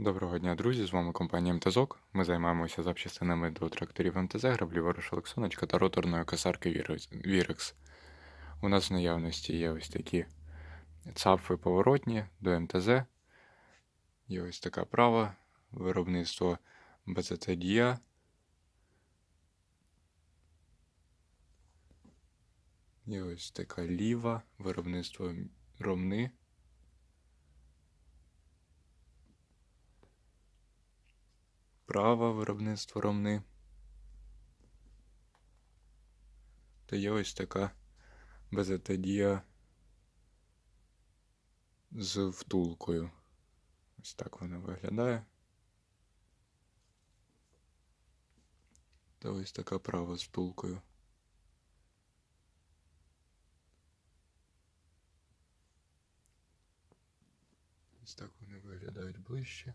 Доброго дня, друзі! З вами компанія МТЗОК. Ми займаємося запчастинами до тракторів МТЗ, граблі ворож Олексоночка та роторної Вірекс- Вірекс. У нас в наявності є ось такі цапфи поворотні до МТЗ. Є ось така права, виробництво БЦТ Дія. Є ось така ліва, виробництво Ромни. Права виробництво Ромни. Та є ось така безетадія з втулкою. Ось так вона виглядає. Та ось така права з втулкою. Ось так вони виглядають ближче.